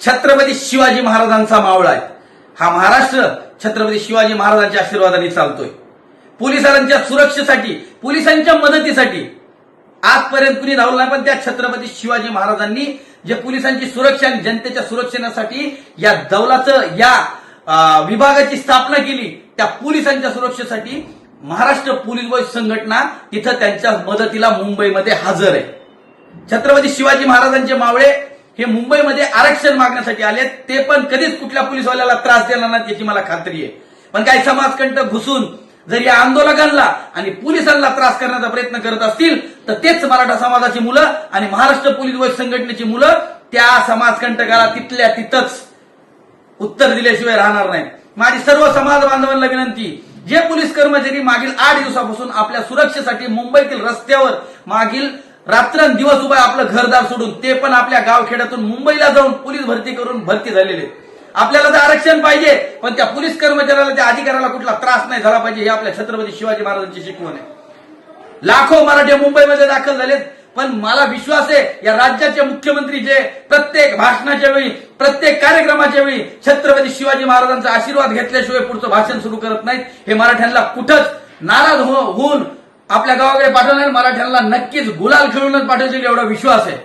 छत्रपती शिवाजी महाराजांचा मावळा आहे. हा महाराष्ट्र छत्रपती शिवाजी महाराजांच्या आशीर्वादाने चालतोय. पोलिसांच्या सुरक्षेसाठी पोलिसांच्या मदतीसाठी आजपर्यंत कुणी धावलं नाही पण त्या छत्रपती शिवाजी महाराजांनी जे पोलिसांची सुरक्षा आणि जनतेच्या सुरक्षेसाठी या दौलाचं या विभागाची स्थापना केली त्या पोलिसांच्या सुरक्षेसाठी महाराष्ट्र पोलीस बल संघटना तिथं त्यांच्या मदतीला मुंबईमध्ये हजर आहे. छत्रपती शिवाजी महाराजांचे मावळे हे मुंबईमध्ये आरक्षण मागण्यासाठी आले ते पण कधीच कुठल्या पोलिसवाल्याला त्रास देणार नाहीत याची मला खात्री आहे. पण काही समाजकंटक घुसून जर या आंदोलकांना आणि पोलिसांना त्रास करण्याचा प्रयत्न करत असतील तर तेच मराठा समाजाची मुलं आणि महाराष्ट्र पोलीस बल संघटनेची मुलं त्या समाजकंटकाला तिथल्या तिथंच उत्तर दिल्याशिवाय राहणार नाही माझी सर्व समाज बांधवांना विनंती जे पोलीस कर्मचारी मागील आठ दिवसापासून आपल्या सुरक्षेसाठी मुंबईतील रस्त्यावर मागील रात्रंदिवस उभा आपलं घरदार सोडून. ते पण आपल्या गावखेड्यातून मुंबईला जाऊन पोलीस भरती करून भरती झालेले. आपल्याला तर आरक्षण पाहिजे पण त्या पोलीस कर्मचाऱ्याला त्या अधिकाऱ्याला कुठला त्रास नाही झाला पाहिजे हे आपल्या छत्रपती शिवाजी महाराजांची शिकवण आहे. लाखो मराठे मुंबईमध्ये दाखल झालेत पण मला विश्वास आहे या राज्याचे मुख्यमंत्री जे प्रत्येक भाषणाच्या वेळी प्रत्येक कार्यक्रमाच्या वेळी छत्रपती शिवाजी महाराजांचा आशीर्वाद घेतल्याशिवाय पुढचं भाषण सुरू करत नाहीत हे मराठ्यांना कुठंच नाराज हो- होऊन आपल्या गावाकडे पाठवणार मराठ्यांना नक्कीच गुलाल खेळूनच पाठवतील एवढा विश्वास आहे.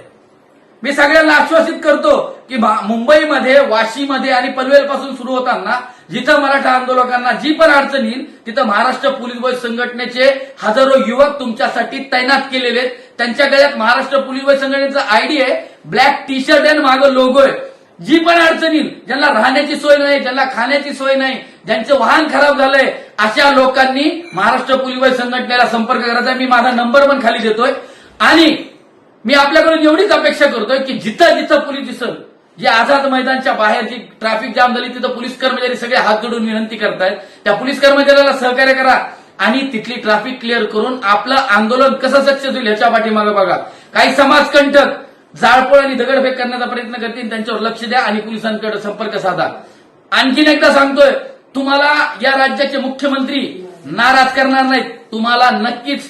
मी सगळ्यांना आश्वासित करतो की मुंबईमध्ये वाशीमध्ये आणि पनवेल पासून सुरू होताना जिथं मराठा आंदोलकांना जी पण अडचण येईल तिथं महाराष्ट्र पोलीस बल संघटनेचे हजारो युवक तुमच्यासाठी तैनात केलेले आहेत. त्यांच्या गळ्यात महाराष्ट्र पोलीस बल संघटनेचा आयडी आहे ब्लॅक टी शर्ट आणि मागं लोगो आहे. जी पण अडचण येईल ज्यांना राहण्याची सोय नाही ज्यांना खाण्याची सोय नाही ज्यांचं वाहन खराब झालंय अशा लोकांनी महाराष्ट्र पोलीस संघटनेला संपर्क करायचा. मी माझा नंबर पण खाली देतोय. आणि मी आपल्याकडून एवढीच अपेक्षा करतोय की जिथं जिथं पोलीस दिसल जे आझाद मैदानच्या बाहेर जी ट्रॅफिक जाम झाली तिथं पोलीस कर्मचारी सगळे हात जोडून विनंती करतायत. त्या पोलीस कर्मचाऱ्याला सहकार्य करा आणि तिथली ट्रॅफिक क्लिअर करून आपलं आंदोलन कसं सक्सेस होईल ह्याच्या पाठीमागे बघा. काही समाजकंटक जाळपोळ आणि दगडफेक करण्याचा प्रयत्न करतील त्यांच्यावर लक्ष द्या आणि पोलिसांकडे संपर्क साधा. आणखीन एकदा सांगतोय तुम्हाला या राज्याचे मुख्यमंत्री नाराज करणार नाहीत. तुम्हाला नक्कीच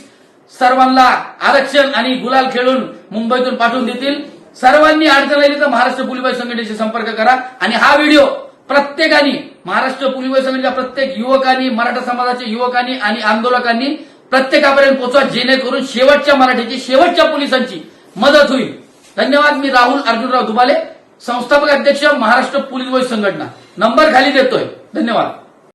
सर्वांना आरक्षण आणि गुलाल खेळून मुंबईतून पाठवून देतील. सर्वांनी अडचण आली तर महाराष्ट्र पोलीस संघटनेशी संपर्क करा. आणि हा व्हिडिओ प्रत्येकाने महाराष्ट्र पोलीस संघटनेच्या प्रत्येक युवकांनी मराठा समाजाच्या युवकांनी आणि आंदोलकांनी प्रत्येकापर्यंत पोहोचवा जेणेकरून शेवटच्या मराठीची शेवटच्या पोलिसांची मदत होईल. धन्यवाद. मी राहुल अर्जुनराव दुबाले संस्थापक अध्यक्ष महाराष्ट्र पोलीस संघटना. नंबर खाली देतोय. धन्यवाद.